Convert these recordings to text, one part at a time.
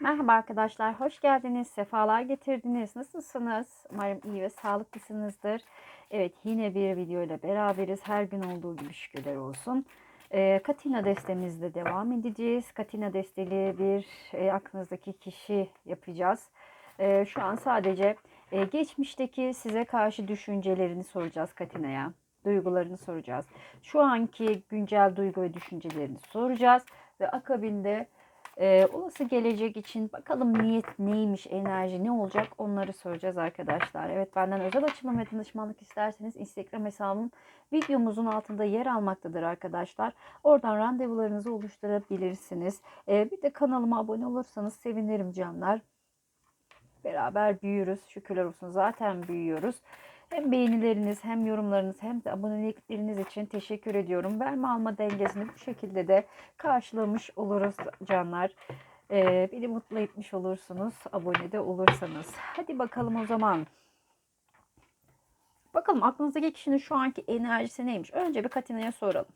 Merhaba arkadaşlar, hoş geldiniz, sefalar getirdiniz. Nasılsınız? Umarım iyi ve sağlıklısınızdır. Evet, yine bir video ile beraberiz. Her gün olduğu gibi şükürler olsun. Ee, Katina destemizle devam edeceğiz. Katina desteli bir e, aklınızdaki kişi yapacağız. Ee, şu an sadece e, geçmişteki size karşı düşüncelerini soracağız Katina'ya. Duygularını soracağız. Şu anki güncel duygu ve düşüncelerini soracağız. Ve akabinde ee, olası gelecek için bakalım niyet neymiş, enerji ne olacak onları soracağız arkadaşlar. Evet benden özel açılım ve danışmanlık isterseniz Instagram hesabım videomuzun altında yer almaktadır arkadaşlar. Oradan randevularınızı oluşturabilirsiniz. Ee, bir de kanalıma abone olursanız sevinirim canlar. Beraber büyürüz. Şükürler olsun zaten büyüyoruz. Hem beğenileriniz hem yorumlarınız hem de abonelikleriniz için teşekkür ediyorum. Verme alma dengesini bu şekilde de karşılamış oluruz canlar. Ee, beni mutlu etmiş olursunuz abone de olursanız. Hadi bakalım o zaman. Bakalım aklınızdaki kişinin şu anki enerjisi neymiş? Önce bir Katina'ya soralım.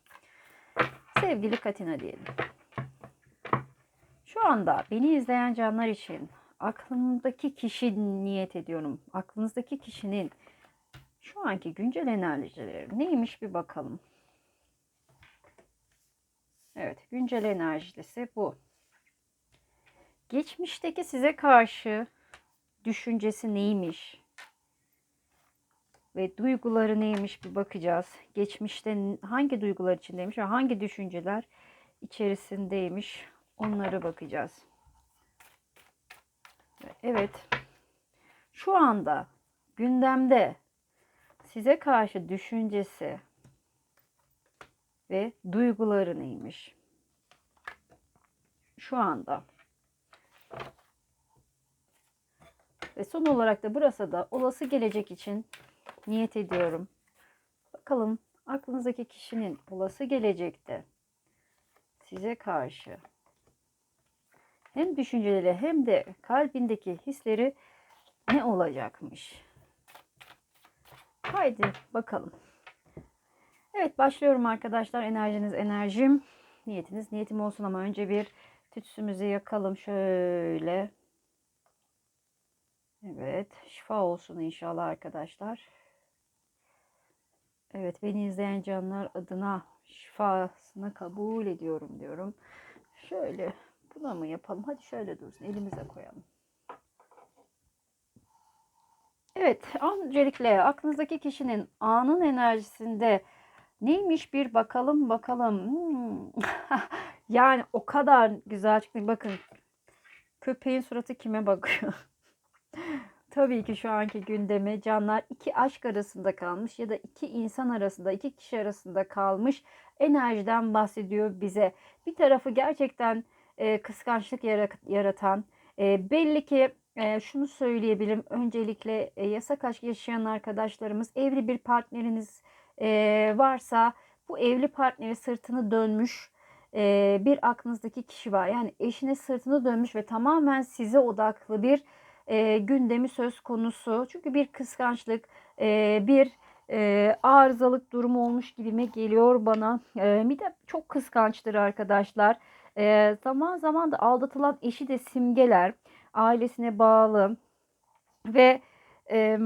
Sevgili Katina diyelim. Şu anda beni izleyen canlar için aklımdaki kişi niyet ediyorum. Aklınızdaki kişinin şu anki güncel enerjileri neymiş bir bakalım. Evet, güncel enerjisi bu. Geçmişteki size karşı düşüncesi neymiş? Ve duyguları neymiş bir bakacağız. Geçmişte hangi duygular içindeymiş ve hangi düşünceler içerisindeymiş onlara bakacağız. Evet. Şu anda gündemde size karşı düşüncesi ve duyguları neymiş? Şu anda. Ve son olarak da burası da olası gelecek için niyet ediyorum. Bakalım aklınızdaki kişinin olası gelecekte size karşı hem düşünceleri hem de kalbindeki hisleri ne olacakmış? Haydi bakalım. Evet başlıyorum arkadaşlar. Enerjiniz enerjim. Niyetiniz niyetim olsun ama önce bir tütsümüzü yakalım şöyle. Evet şifa olsun inşallah arkadaşlar. Evet beni izleyen canlar adına şifasını kabul ediyorum diyorum. Şöyle buna mı yapalım? Hadi şöyle dursun elimize koyalım. Evet, öncelikle aklınızdaki kişinin anın enerjisinde neymiş bir bakalım bakalım. Hmm. yani o kadar güzel çıktı. Bakın köpeğin suratı kime bakıyor? Tabii ki şu anki gündeme canlar iki aşk arasında kalmış ya da iki insan arasında, iki kişi arasında kalmış enerjiden bahsediyor bize. Bir tarafı gerçekten e, kıskançlık yaratan, e, belli ki e, şunu söyleyebilirim. Öncelikle e, yasak aşk yaşayan arkadaşlarımız evli bir partneriniz e, varsa bu evli partneri sırtını dönmüş e, bir aklınızdaki kişi var. Yani eşine sırtını dönmüş ve tamamen size odaklı bir e, gündemi söz konusu. Çünkü bir kıskançlık, e, bir e, arızalık durumu olmuş gibime geliyor bana. E, bir de çok kıskançtır arkadaşlar. E, zaman zaman da aldatılan eşi de simgeler ailesine bağlı ve e,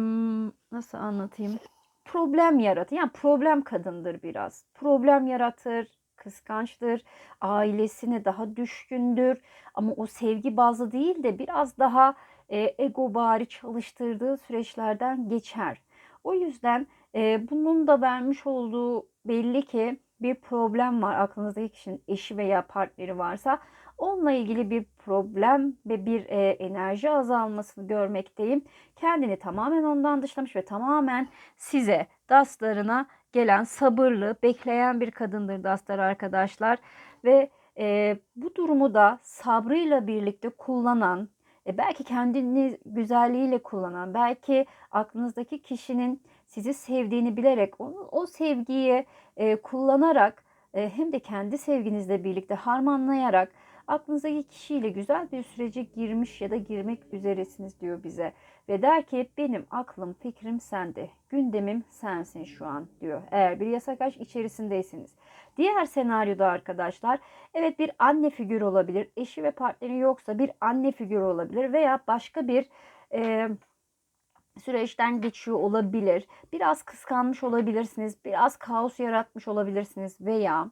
nasıl anlatayım problem yaratır. Yani problem kadındır biraz. Problem yaratır, kıskançtır, ailesine daha düşkündür ama o sevgi bazlı değil de biraz daha e, ego bari çalıştırdığı süreçlerden geçer. O yüzden e, bunun da vermiş olduğu belli ki bir problem var aklınızdaki kişinin eşi veya partneri varsa onunla ilgili bir problem ve bir e, enerji azalmasını görmekteyim. Kendini tamamen ondan dışlamış ve tamamen size dastlarına gelen sabırlı, bekleyen bir kadındır dastlar arkadaşlar. Ve e, bu durumu da sabrıyla birlikte kullanan, e, belki kendini güzelliğiyle kullanan, belki aklınızdaki kişinin sizi sevdiğini bilerek onu, o sevgiyi e, kullanarak e, hem de kendi sevginizle birlikte harmanlayarak aklınızdaki kişiyle güzel bir sürece girmiş ya da girmek üzeresiniz diyor bize. Ve der ki benim aklım fikrim sende. Gündemim sensin şu an diyor. Eğer bir yasak aşk içerisindeyseniz. Diğer senaryoda arkadaşlar evet bir anne figürü olabilir. Eşi ve partneri yoksa bir anne figürü olabilir veya başka bir e, süreçten geçiyor olabilir. Biraz kıskanmış olabilirsiniz. Biraz kaos yaratmış olabilirsiniz veya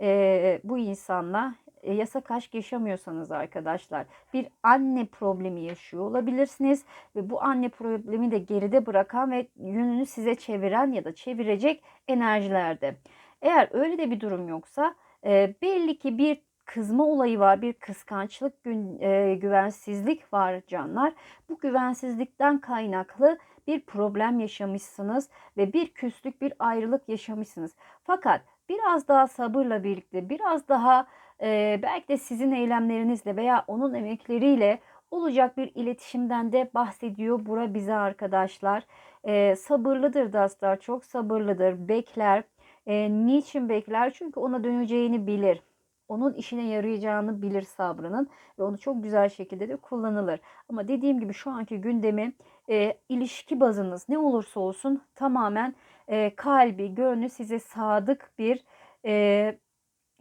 e, bu insanla e, yasak aşk yaşamıyorsanız arkadaşlar bir anne problemi yaşıyor olabilirsiniz ve bu anne problemi de geride bırakan ve yönünü size çeviren ya da çevirecek enerjilerde. Eğer öyle de bir durum yoksa e, belli ki bir kızma olayı var, bir kıskançlık, gün, e, güvensizlik var canlar. Bu güvensizlikten kaynaklı bir problem yaşamışsınız ve bir küslük, bir ayrılık yaşamışsınız. Fakat biraz daha sabırla birlikte, biraz daha e, belki de sizin eylemlerinizle veya onun emekleriyle olacak bir iletişimden de bahsediyor bura bize arkadaşlar. E, sabırlıdır dostlar, çok sabırlıdır, bekler. E, niçin bekler? Çünkü ona döneceğini bilir onun işine yarayacağını bilir sabrının ve onu çok güzel şekilde de kullanılır. Ama dediğim gibi şu anki gündemi e, ilişki bazınız ne olursa olsun tamamen e, kalbi, gönlü size sadık bir e,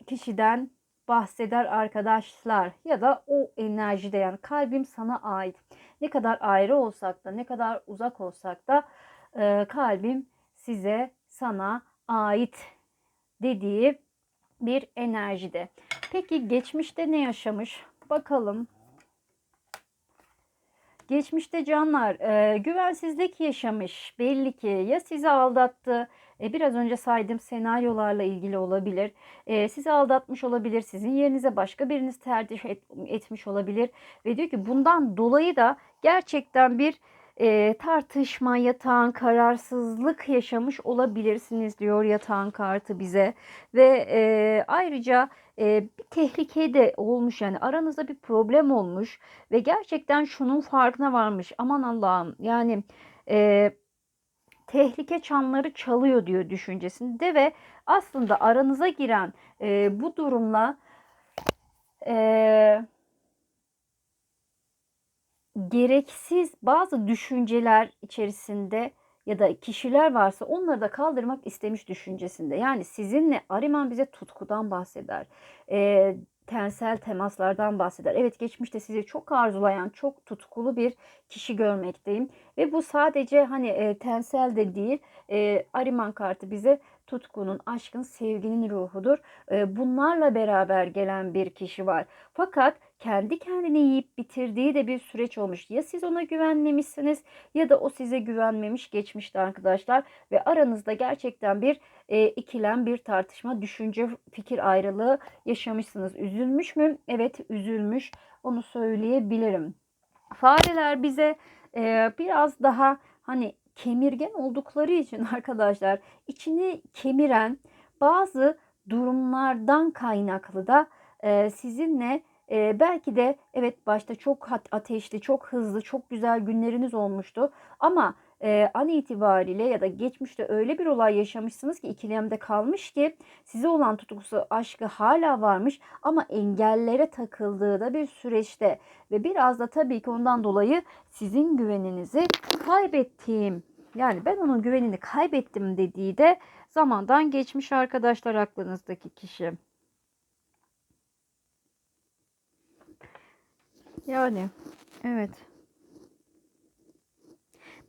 kişiden bahseder arkadaşlar ya da o enerjide yani kalbim sana ait. Ne kadar ayrı olsak da ne kadar uzak olsak da e, kalbim size sana ait dediği bir enerjide. Peki geçmişte ne yaşamış? Bakalım. Geçmişte canlar e, güvensizlik yaşamış belli ki ya sizi aldattı e, biraz önce saydığım senaryolarla ilgili olabilir e, sizi aldatmış olabilir sizin yerinize başka biriniz tercih et, etmiş olabilir ve diyor ki bundan dolayı da gerçekten bir e, tartışma, yatağın kararsızlık yaşamış olabilirsiniz diyor yatağın kartı bize. Ve e, ayrıca e, bir tehlike de olmuş yani aranızda bir problem olmuş ve gerçekten şunun farkına varmış. Aman Allah'ım yani e, tehlike çanları çalıyor diyor düşüncesinde ve aslında aranıza giren e, bu durumla eee gereksiz bazı düşünceler içerisinde ya da kişiler varsa onları da kaldırmak istemiş düşüncesinde. Yani sizinle Ariman bize tutkudan bahseder. E, tensel temaslardan bahseder. Evet geçmişte sizi çok arzulayan, çok tutkulu bir kişi görmekteyim. Ve bu sadece hani e, tensel de değil. E, Ariman kartı bize tutkunun, aşkın, sevginin ruhudur. E, bunlarla beraber gelen bir kişi var. Fakat kendi kendini yiyip bitirdiği de bir süreç olmuş. Ya siz ona güvenmemişsiniz ya da o size güvenmemiş geçmişti arkadaşlar. Ve aranızda gerçekten bir e, ikilem, bir tartışma, düşünce, fikir ayrılığı yaşamışsınız. Üzülmüş mü? Evet üzülmüş. Onu söyleyebilirim. Fareler bize e, biraz daha hani kemirgen oldukları için arkadaşlar içini kemiren bazı durumlardan kaynaklı da e, sizinle e, belki de evet başta çok ateşli, çok hızlı, çok güzel günleriniz olmuştu ama e, an itibariyle ya da geçmişte öyle bir olay yaşamışsınız ki ikilemde kalmış ki size olan tutkusu aşkı hala varmış ama engellere takıldığı da bir süreçte ve biraz da tabii ki ondan dolayı sizin güveninizi kaybettiğim yani ben onun güvenini kaybettim dediği de zamandan geçmiş arkadaşlar aklınızdaki kişi. Yani evet.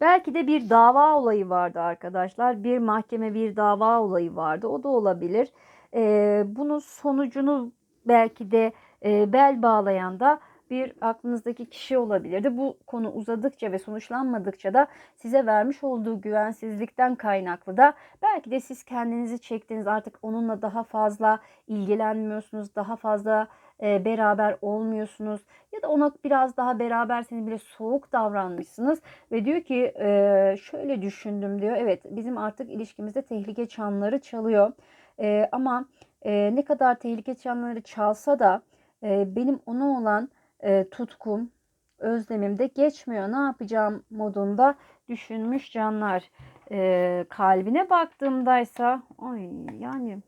Belki de bir dava olayı vardı arkadaşlar. Bir mahkeme bir dava olayı vardı. O da olabilir. Ee, bunun sonucunu belki de e, bel bağlayan da bir aklınızdaki kişi olabilirdi. Bu konu uzadıkça ve sonuçlanmadıkça da size vermiş olduğu güvensizlikten kaynaklı da belki de siz kendinizi çektiniz. Artık onunla daha fazla ilgilenmiyorsunuz, daha fazla e, beraber olmuyorsunuz ya da ona biraz daha beraberseniz bile soğuk davranmışsınız ve diyor ki e, şöyle düşündüm diyor. Evet bizim artık ilişkimizde tehlike çanları çalıyor. E, ama ne kadar tehlike çanları çalsa da benim ona olan e, tutkum, özlemim de geçmiyor. Ne yapacağım modunda düşünmüş canlar. E, kalbine baktığımdaysa ay yani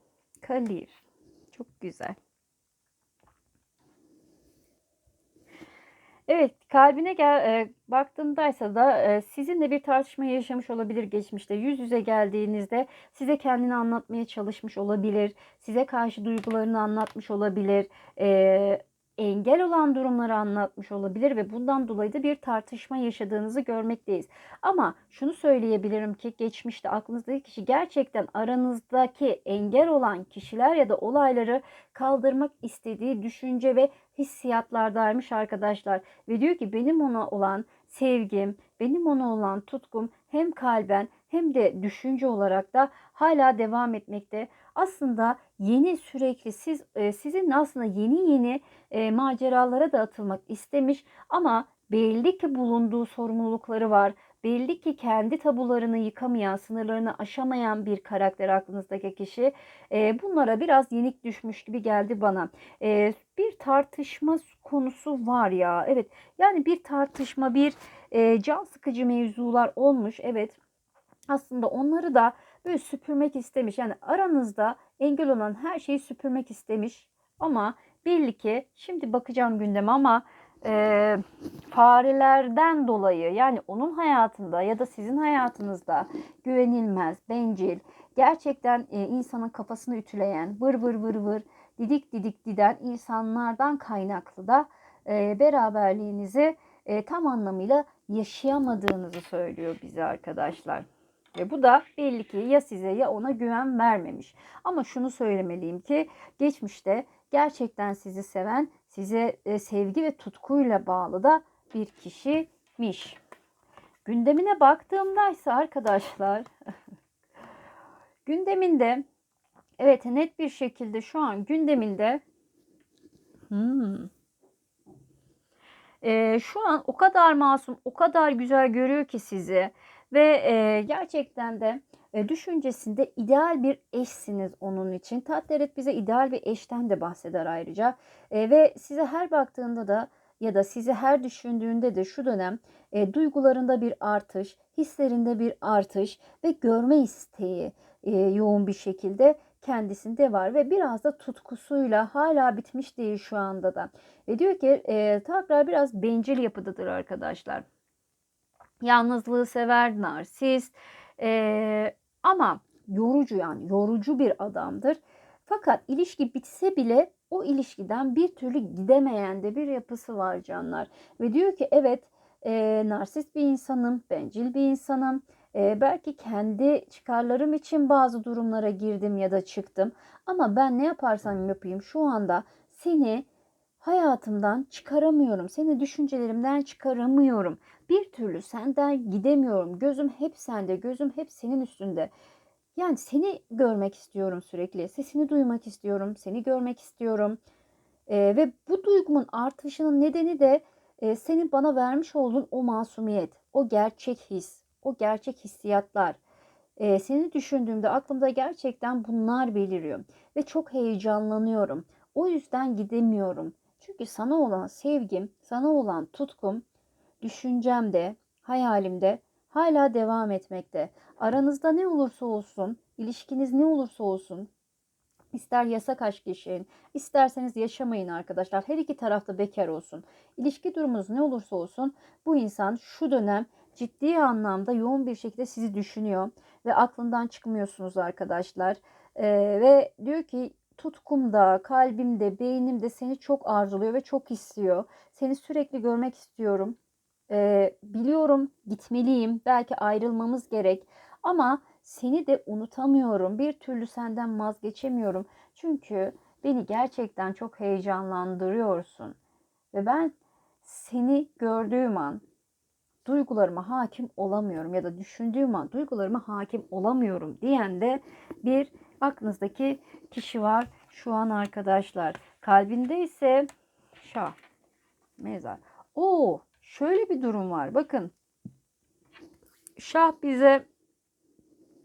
kalir. Çok güzel. Evet, kalbine gel e, baktığındaysa da e, sizinle bir tartışma yaşamış olabilir geçmişte. Yüz yüze geldiğinizde size kendini anlatmaya çalışmış olabilir. Size karşı duygularını anlatmış olabilir. E, engel olan durumları anlatmış olabilir ve bundan dolayı da bir tartışma yaşadığınızı görmekteyiz. Ama şunu söyleyebilirim ki geçmişte aklınızdaki kişi gerçekten aranızdaki engel olan kişiler ya da olayları kaldırmak istediği düşünce ve hissiyatlardaymış arkadaşlar. Ve diyor ki benim ona olan sevgim, benim ona olan tutkum hem kalben hem de düşünce olarak da hala devam etmekte. Aslında yeni sürekli siz e, sizin aslında yeni yeni e, maceralara da atılmak istemiş ama belli ki bulunduğu sorumlulukları var. Belli ki kendi tabularını yıkamayan, sınırlarını aşamayan bir karakter aklınızdaki kişi. E, bunlara biraz yenik düşmüş gibi geldi bana. E, bir tartışma konusu var ya. Evet yani bir tartışma, bir e, can sıkıcı mevzular olmuş. Evet aslında onları da böyle süpürmek istemiş. Yani aranızda engel olan her şeyi süpürmek istemiş. Ama belli ki şimdi bakacağım gündeme ama e, farelerden dolayı yani onun hayatında ya da sizin hayatınızda güvenilmez, bencil, gerçekten e, insanın kafasını ütüleyen, vır vır vır vır, didik didik diden insanlardan kaynaklı da e, beraberliğinizi e, tam anlamıyla yaşayamadığınızı söylüyor bize arkadaşlar. Ve bu da belli ki ya size ya ona güven vermemiş. Ama şunu söylemeliyim ki geçmişte gerçekten sizi seven, size e, sevgi ve tutkuyla bağlı da bir kişiymiş. Gündemine baktığımda ise arkadaşlar gündeminde evet net bir şekilde şu an gündeminde hmm, e, şu an o kadar masum, o kadar güzel görüyor ki sizi ve e, gerçekten de e, düşüncesinde ideal bir eşsiniz onun için. Tatleret bize ideal bir eşten de bahseder ayrıca. E, ve size her baktığında da ya da sizi her düşündüğünde de şu dönem e, duygularında bir artış, hislerinde bir artış ve görme isteği e, yoğun bir şekilde kendisinde var ve biraz da tutkusuyla hala bitmiş değil şu anda da. Ve diyor ki e, Takrar biraz bencil yapıdadır arkadaşlar. Yalnızlığı sever, narsist e, ama yorucu yani yorucu bir adamdır. Fakat ilişki bitse bile o ilişkiden bir türlü gidemeyen de bir yapısı var canlar. Ve diyor ki evet e, narsist bir insanım, bencil bir insanım. E, belki kendi çıkarlarım için bazı durumlara girdim ya da çıktım. Ama ben ne yaparsam yapayım şu anda seni hayatımdan çıkaramıyorum. Seni düşüncelerimden çıkaramıyorum. Bir türlü senden gidemiyorum. Gözüm hep sende, gözüm hep senin üstünde. Yani seni görmek istiyorum sürekli. Sesini duymak istiyorum, seni görmek istiyorum. Ee, ve bu duygumun artışının nedeni de e, senin bana vermiş olduğun o masumiyet, o gerçek his, o gerçek hissiyatlar. Ee, seni düşündüğümde aklımda gerçekten bunlar beliriyor ve çok heyecanlanıyorum. O yüzden gidemiyorum. Çünkü sana olan sevgim, sana olan tutkum düşüncemde, hayalimde hala devam etmekte. Aranızda ne olursa olsun, ilişkiniz ne olursa olsun, ister yasak aşk yaşayın, isterseniz yaşamayın arkadaşlar. Her iki tarafta bekar olsun. İlişki durumunuz ne olursa olsun bu insan şu dönem ciddi anlamda yoğun bir şekilde sizi düşünüyor ve aklından çıkmıyorsunuz arkadaşlar. Ee, ve diyor ki tutkumda, kalbimde, beynimde seni çok arzuluyor ve çok istiyor. Seni sürekli görmek istiyorum. Ee, biliyorum gitmeliyim. Belki ayrılmamız gerek. Ama seni de unutamıyorum. Bir türlü senden vazgeçemiyorum. Çünkü beni gerçekten çok heyecanlandırıyorsun. Ve ben seni gördüğüm an duygularıma hakim olamıyorum ya da düşündüğüm an duygularıma hakim olamıyorum diyen de bir aklınızdaki kişi var şu an arkadaşlar. Kalbinde ise şah, mezar. O şöyle bir durum var. Bakın şah bize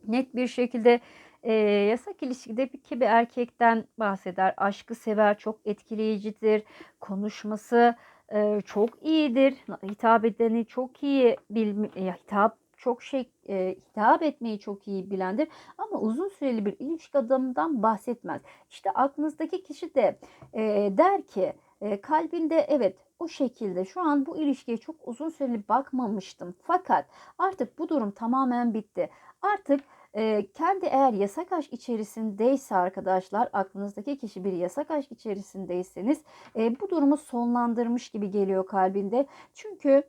net bir şekilde e, yasak ilişkide bir, bir erkekten bahseder. Aşkı sever, çok etkileyicidir. Konuşması e, çok iyidir. Hitap edeni çok iyi bilmi, hitap çok şey e, hitap etmeyi çok iyi bilendir ama uzun süreli bir ilişki adamından bahsetmez. İşte aklınızdaki kişi de e, der ki E, kalbinde evet o şekilde şu an bu ilişkiye çok uzun süreli bakmamıştım. Fakat artık bu durum tamamen bitti. Artık e, kendi eğer yasak aşk içerisindeyse arkadaşlar aklınızdaki kişi bir yasak aşk içerisindeyseniz e, bu durumu sonlandırmış gibi geliyor kalbinde. Çünkü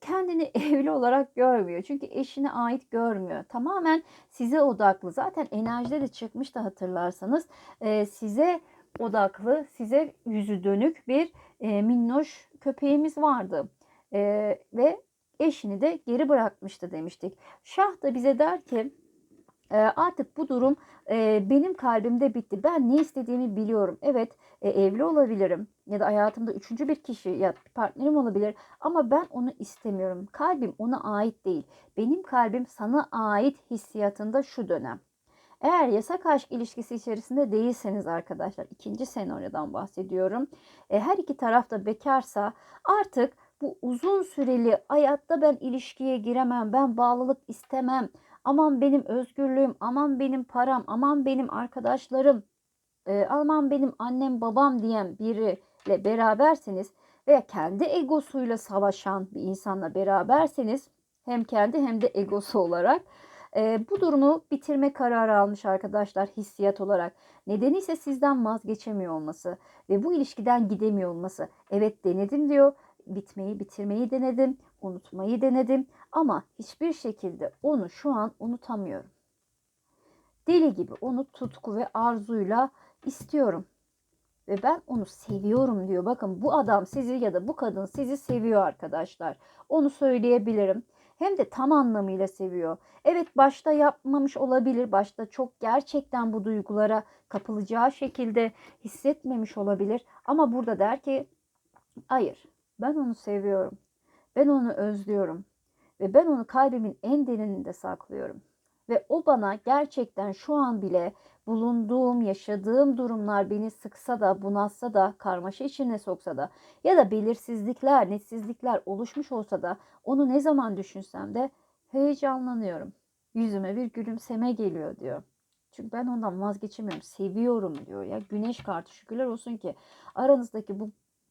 kendini evli olarak görmüyor. Çünkü eşine ait görmüyor. Tamamen size odaklı. Zaten enerjide de çıkmıştı hatırlarsanız. Size odaklı, size yüzü dönük bir e, minnoş köpeğimiz vardı. E, ve eşini de geri bırakmıştı demiştik. Şah da bize der ki e, artık bu durum e, benim kalbimde bitti. Ben ne istediğimi biliyorum. Evet e, evli olabilirim ya da hayatımda üçüncü bir kişi ya bir partnerim olabilir ama ben onu istemiyorum. Kalbim ona ait değil. Benim kalbim sana ait hissiyatında şu dönem. Eğer yasak aşk ilişkisi içerisinde değilseniz arkadaşlar ikinci senaryodan bahsediyorum. E, her iki taraf da bekarsa artık bu uzun süreli hayatta ben ilişkiye giremem, ben bağlılık istemem. Aman benim özgürlüğüm, aman benim param, aman benim arkadaşlarım, e, aman benim annem babam diyen biriyle beraberseniz veya kendi egosuyla savaşan bir insanla beraberseniz hem kendi hem de egosu olarak e, bu durumu bitirme kararı almış arkadaşlar hissiyat olarak. Nedeni ise sizden vazgeçemiyor olması ve bu ilişkiden gidemiyor olması. Evet denedim diyor. Bitmeyi, bitirmeyi denedim. Unutmayı denedim. Ama hiçbir şekilde onu şu an unutamıyorum. Deli gibi onu tutku ve arzuyla istiyorum. Ve ben onu seviyorum diyor. Bakın bu adam sizi ya da bu kadın sizi seviyor arkadaşlar. Onu söyleyebilirim hem de tam anlamıyla seviyor. Evet başta yapmamış olabilir. Başta çok gerçekten bu duygulara kapılacağı şekilde hissetmemiş olabilir. Ama burada der ki hayır ben onu seviyorum. Ben onu özlüyorum. Ve ben onu kalbimin en derininde saklıyorum. Ve o bana gerçekten şu an bile bulunduğum, yaşadığım durumlar beni sıksa da, bunalsa da, karmaşa içine soksa da ya da belirsizlikler, netsizlikler oluşmuş olsa da onu ne zaman düşünsem de heyecanlanıyorum. Yüzüme bir gülümseme geliyor diyor. Çünkü ben ondan vazgeçemiyorum. Seviyorum diyor ya. Güneş kartı şükürler olsun ki aranızdaki bu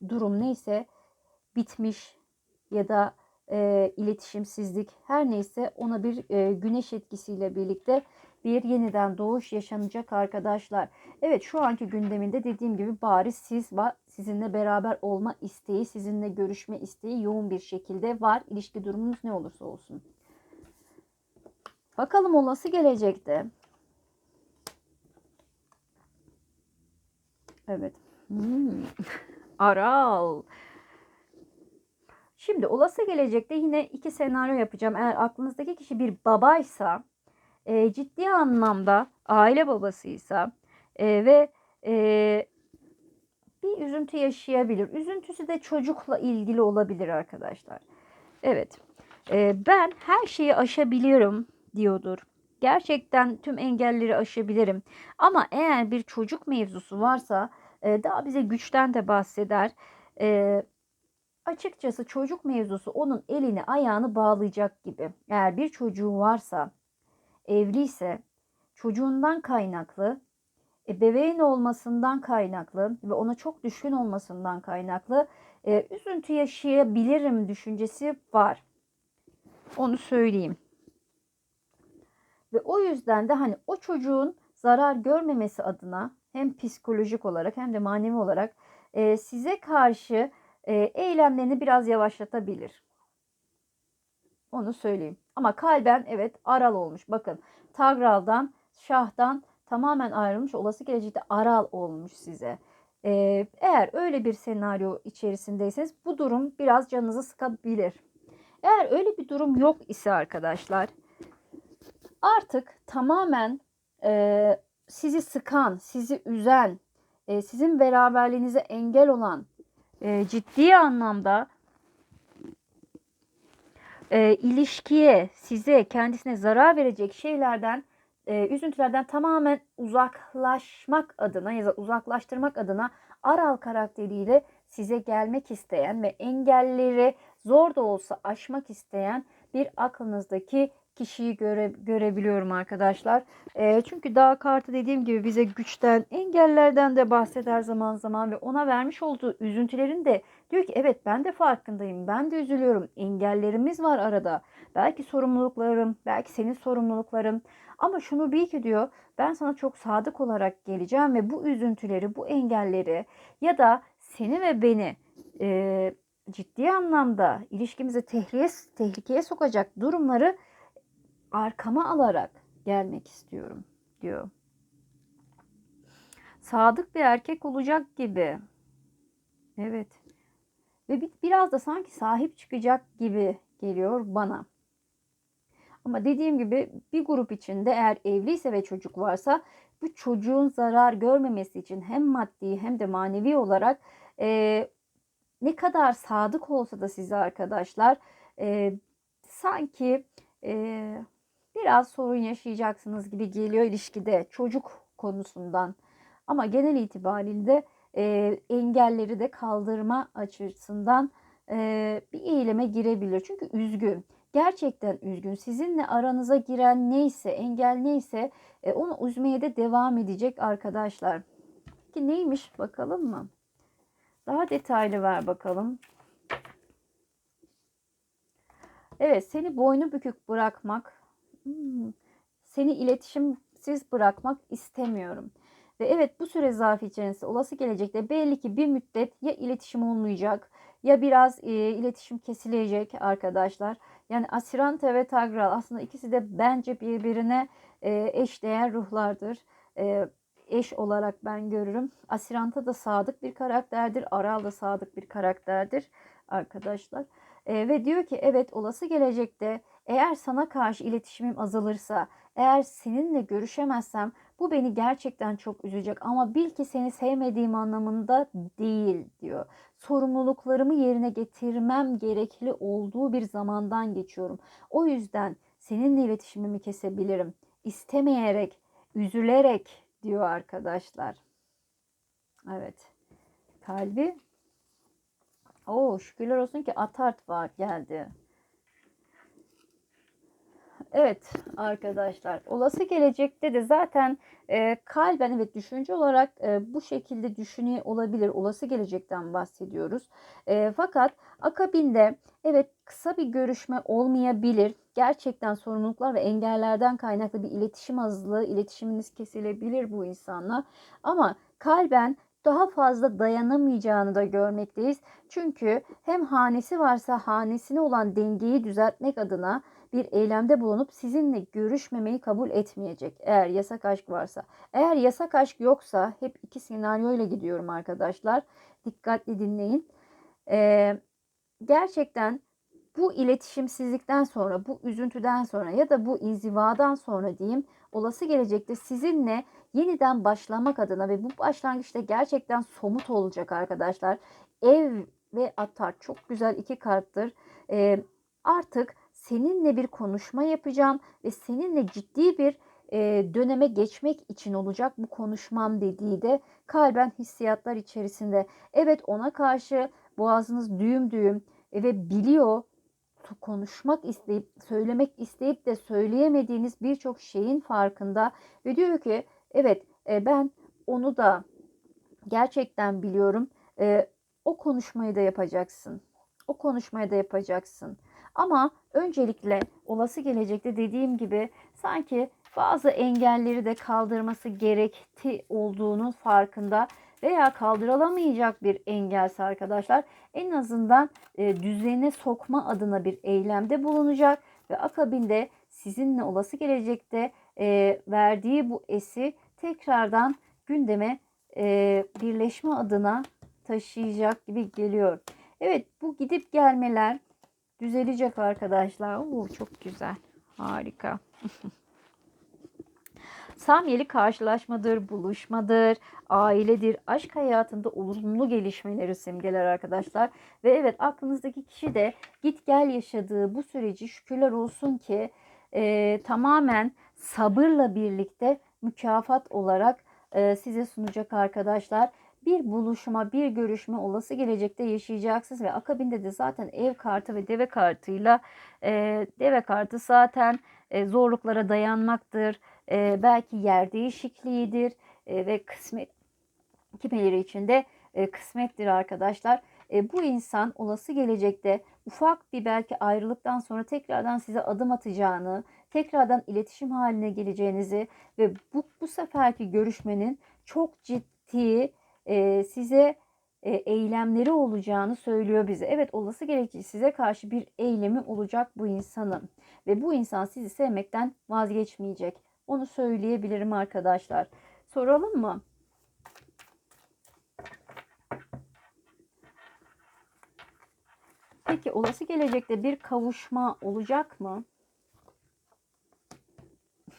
durum neyse bitmiş ya da e, iletişimsizlik her neyse ona bir e, güneş etkisiyle birlikte bir yeniden doğuş yaşanacak arkadaşlar. Evet şu anki gündeminde dediğim gibi bariz siz. Sizinle beraber olma isteği, sizinle görüşme isteği yoğun bir şekilde var. İlişki durumunuz ne olursa olsun. Bakalım olası gelecekte. Evet. Hmm. Aral. Şimdi olası gelecekte yine iki senaryo yapacağım. Eğer aklınızdaki kişi bir babaysa e, ciddi anlamda aile babasıysa e, ve e, bir üzüntü yaşayabilir. Üzüntüsü de çocukla ilgili olabilir arkadaşlar. Evet. E, ben her şeyi aşabiliyorum diyordur. Gerçekten tüm engelleri aşabilirim. Ama eğer bir çocuk mevzusu varsa e, daha bize güçten de bahseder. E, açıkçası çocuk mevzusu onun elini ayağını bağlayacak gibi. Eğer bir çocuğu varsa, evliyse çocuğundan kaynaklı, ebeveyn olmasından kaynaklı ve ona çok düşkün olmasından kaynaklı e, üzüntü yaşayabilirim düşüncesi var. Onu söyleyeyim. Ve o yüzden de hani o çocuğun zarar görmemesi adına hem psikolojik olarak hem de manevi olarak e, size karşı e, eylemlerini biraz yavaşlatabilir. Onu söyleyeyim. Ama kalben evet aral olmuş. Bakın Tagral'dan, Şah'dan tamamen ayrılmış. Olası gelecekte aral olmuş size. Ee, eğer öyle bir senaryo içerisindeyseniz bu durum biraz canınızı sıkabilir. Eğer öyle bir durum yok ise arkadaşlar artık tamamen e, sizi sıkan, sizi üzen, e, sizin beraberliğinize engel olan e, ciddi anlamda e, ilişkiye, size, kendisine zarar verecek şeylerden, e, üzüntülerden tamamen uzaklaşmak adına ya da uzaklaştırmak adına Aral karakteriyle size gelmek isteyen ve engelleri zor da olsa aşmak isteyen bir aklınızdaki kişiyi göre, görebiliyorum arkadaşlar. E, çünkü dağ kartı dediğim gibi bize güçten, engellerden de bahseder zaman zaman ve ona vermiş olduğu üzüntülerin de diyor ki evet ben de farkındayım. Ben de üzülüyorum. Engellerimiz var arada. Belki sorumluluklarım, belki senin sorumlulukların. Ama şunu bil ki diyor ben sana çok sadık olarak geleceğim ve bu üzüntüleri, bu engelleri ya da seni ve beni e, ciddi anlamda ilişkimizi tehlikeye, tehlikeye sokacak durumları arkama alarak gelmek istiyorum diyor. Sadık bir erkek olacak gibi. Evet. Ve bir, biraz da sanki sahip çıkacak gibi geliyor bana. Ama dediğim gibi bir grup içinde eğer evliyse ve çocuk varsa bu çocuğun zarar görmemesi için hem maddi hem de manevi olarak e, ne kadar sadık olsa da size arkadaşlar e, sanki e, biraz sorun yaşayacaksınız gibi geliyor ilişkide çocuk konusundan. Ama genel itibariyle e, engelleri de kaldırma açısından e, bir eyleme girebilir. Çünkü üzgün. Gerçekten üzgün. Sizinle aranıza giren neyse, engel neyse e, onu üzmeye de devam edecek arkadaşlar. Peki neymiş bakalım mı? Daha detaylı ver bakalım. Evet seni boynu bükük bırakmak, hmm, seni iletişimsiz bırakmak istemiyorum. Ve evet bu süre zarfı içerisinde olası gelecekte belli ki bir müddet ya iletişim olmayacak ya biraz e, iletişim kesilecek arkadaşlar. Yani Asirante ve Tagral aslında ikisi de bence birbirine e, eşdeğer ruhlardır. E, eş olarak ben görürüm. Asiranta da sadık bir karakterdir. Aral da sadık bir karakterdir arkadaşlar. E, ve diyor ki evet olası gelecekte eğer sana karşı iletişimim azalırsa, eğer seninle görüşemezsem bu beni gerçekten çok üzecek ama bil ki seni sevmediğim anlamında değil diyor. Sorumluluklarımı yerine getirmem gerekli olduğu bir zamandan geçiyorum. O yüzden seninle iletişimimi kesebilirim. İstemeyerek, üzülerek diyor arkadaşlar. Evet. Kalbi. Oo şükürler olsun ki Atart var geldi. Evet arkadaşlar olası gelecekte de zaten e, kalben evet düşünce olarak e, bu şekilde düşünüyor olabilir. Olası gelecekten bahsediyoruz. E, fakat akabinde evet kısa bir görüşme olmayabilir. Gerçekten sorumluluklar ve engellerden kaynaklı bir iletişim azlığı, iletişiminiz kesilebilir bu insanla. Ama kalben daha fazla dayanamayacağını da görmekteyiz. Çünkü hem hanesi varsa hanesine olan dengeyi düzeltmek adına bir eylemde bulunup sizinle görüşmemeyi kabul etmeyecek. Eğer yasak aşk varsa. Eğer yasak aşk yoksa hep iki senaryo ile gidiyorum arkadaşlar. Dikkatli dinleyin. Ee, gerçekten bu iletişimsizlikten sonra, bu üzüntüden sonra ya da bu inzivadan sonra diyeyim olası gelecekte sizinle yeniden başlamak adına ve bu başlangıçta gerçekten somut olacak arkadaşlar. Ev ve atar çok güzel iki karttır. Ee, artık seninle bir konuşma yapacağım ve seninle ciddi bir e, döneme geçmek için olacak bu konuşmam dediği de kalben hissiyatlar içerisinde. Evet ona karşı boğazınız düğüm düğüm e, ve biliyor konuşmak isteyip söylemek isteyip de söyleyemediğiniz birçok şeyin farkında ve diyor ki evet e, ben onu da gerçekten biliyorum. E, o konuşmayı da yapacaksın. O konuşmayı da yapacaksın. Ama öncelikle olası gelecekte dediğim gibi sanki bazı engelleri de kaldırması gerekti olduğunun farkında veya kaldırılamayacak bir engelse arkadaşlar en azından e, düzene sokma adına bir eylemde bulunacak ve akabinde sizinle olası gelecekte e, verdiği bu esi tekrardan gündeme e, birleşme adına taşıyacak gibi geliyor. Evet bu gidip gelmeler düzelecek arkadaşlar. Oo, çok güzel. Harika. Samyeli karşılaşmadır, buluşmadır, ailedir, aşk hayatında olumlu gelişmeleri simgeler arkadaşlar. Ve evet aklınızdaki kişi de git gel yaşadığı bu süreci şükürler olsun ki e, tamamen sabırla birlikte mükafat olarak e, size sunacak arkadaşlar. Bir buluşma, bir görüşme olası gelecekte yaşayacaksınız ve akabinde de zaten ev kartı ve deve kartıyla e, deve kartı zaten e, zorluklara dayanmaktır. E, belki yer değişikliğidir e, ve kısmet kimileri için de e, kısmettir arkadaşlar. E, bu insan olası gelecekte ufak bir belki ayrılıktan sonra tekrardan size adım atacağını, tekrardan iletişim haline geleceğinizi ve bu, bu seferki görüşmenin çok ciddi e, size e, eylemleri olacağını söylüyor bize. Evet olası gelecekte size karşı bir eylemi olacak bu insanın ve bu insan sizi sevmekten vazgeçmeyecek. Onu söyleyebilirim arkadaşlar. Soralım mı? Peki olası gelecekte bir kavuşma olacak mı?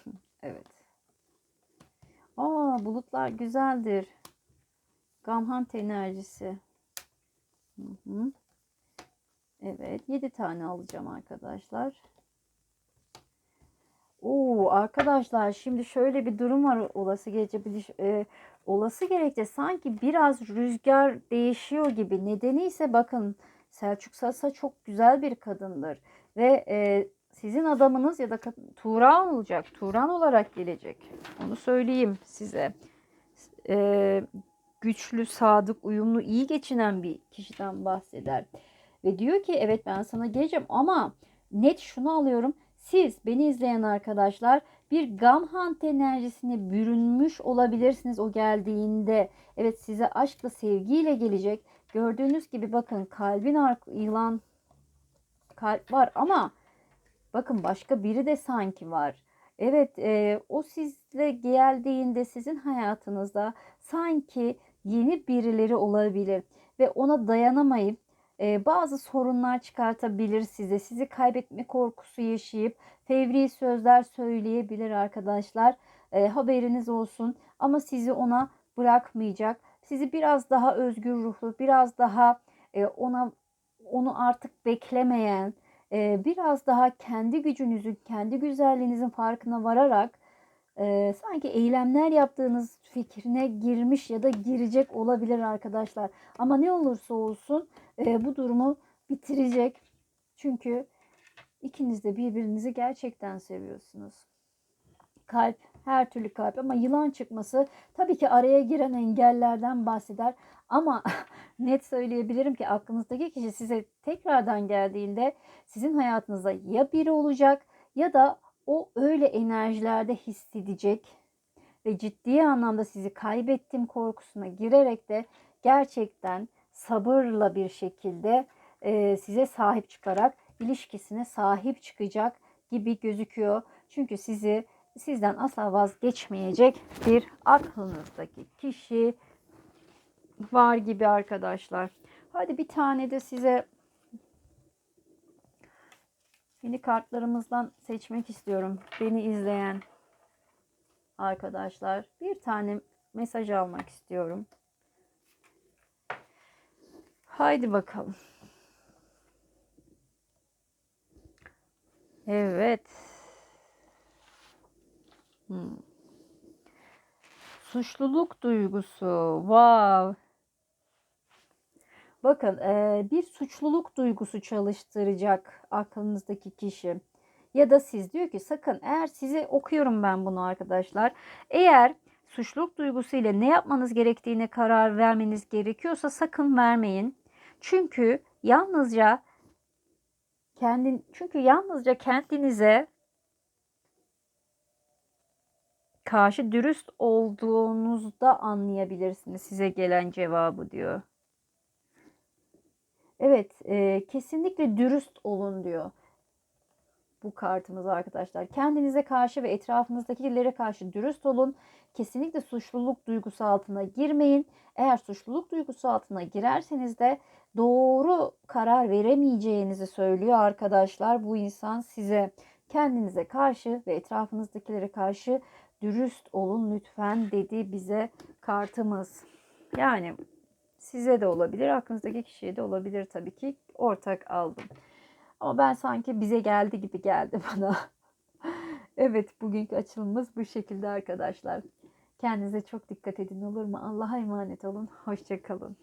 evet. Aa bulutlar güzeldir. Gamhant enerjisi. Hı hı. Evet 7 tane alacağım arkadaşlar. Oo arkadaşlar şimdi şöyle bir durum var olası gelecek e, olası gelecekte sanki biraz rüzgar değişiyor gibi nedeni ise bakın Selçuk Sasa çok güzel bir kadındır ve e, sizin adamınız ya da Turan olacak. Turan olarak gelecek. Onu söyleyeyim size. E, güçlü, sadık, uyumlu, iyi geçinen bir kişiden bahseder. Ve diyor ki evet ben sana geleceğim ama net şunu alıyorum. Siz beni izleyen arkadaşlar bir gam hunt enerjisine bürünmüş olabilirsiniz o geldiğinde. Evet size aşkla sevgiyle gelecek. Gördüğünüz gibi bakın kalbin yılan kalp var ama bakın başka biri de sanki var. Evet e, o sizle geldiğinde sizin hayatınızda sanki yeni birileri olabilir ve ona dayanamayıp e, bazı sorunlar çıkartabilir size. Sizi kaybetme korkusu yaşayıp fevri sözler söyleyebilir arkadaşlar. E, haberiniz olsun ama sizi ona bırakmayacak. Sizi biraz daha özgür ruhlu, biraz daha e, ona onu artık beklemeyen, e, biraz daha kendi gücünüzün, kendi güzelliğinizin farkına vararak e, sanki eylemler yaptığınız fikrine girmiş ya da girecek olabilir arkadaşlar. Ama ne olursa olsun e, bu durumu bitirecek. Çünkü ikiniz de birbirinizi gerçekten seviyorsunuz. Kalp her türlü kalp ama yılan çıkması tabii ki araya giren engellerden bahseder. Ama net söyleyebilirim ki aklınızdaki kişi size tekrardan geldiğinde sizin hayatınızda ya biri olacak ya da o öyle enerjilerde hissedecek ve ciddi anlamda sizi kaybettim korkusuna girerek de gerçekten sabırla bir şekilde e, size sahip çıkarak ilişkisine sahip çıkacak gibi gözüküyor. Çünkü sizi sizden asla vazgeçmeyecek bir aklınızdaki kişi var gibi arkadaşlar. Hadi bir tane de size yeni kartlarımızdan seçmek istiyorum. Beni izleyen arkadaşlar. Bir tane mesaj almak istiyorum. Haydi bakalım. Evet. Hmm. Suçluluk duygusu. Wow. Bakın bir suçluluk duygusu çalıştıracak aklınızdaki kişi. Ya da siz diyor ki sakın eğer size okuyorum ben bunu arkadaşlar. Eğer suçluluk duygusuyla ne yapmanız gerektiğine karar vermeniz gerekiyorsa sakın vermeyin. Çünkü yalnızca kendin çünkü yalnızca kendinize karşı dürüst olduğunuzda anlayabilirsiniz size gelen cevabı diyor. Evet, e, kesinlikle dürüst olun diyor bu kartımız arkadaşlar. Kendinize karşı ve etrafınızdakilere karşı dürüst olun. Kesinlikle suçluluk duygusu altına girmeyin. Eğer suçluluk duygusu altına girerseniz de doğru karar veremeyeceğinizi söylüyor arkadaşlar. Bu insan size kendinize karşı ve etrafınızdakilere karşı dürüst olun lütfen dedi bize kartımız. Yani size de olabilir, aklınızdaki kişiye de olabilir tabii ki. Ortak aldım. Ama ben sanki bize geldi gibi geldi bana. evet bugünkü açılımımız bu şekilde arkadaşlar. Kendinize çok dikkat edin olur mu? Allah'a emanet olun. Hoşça kalın.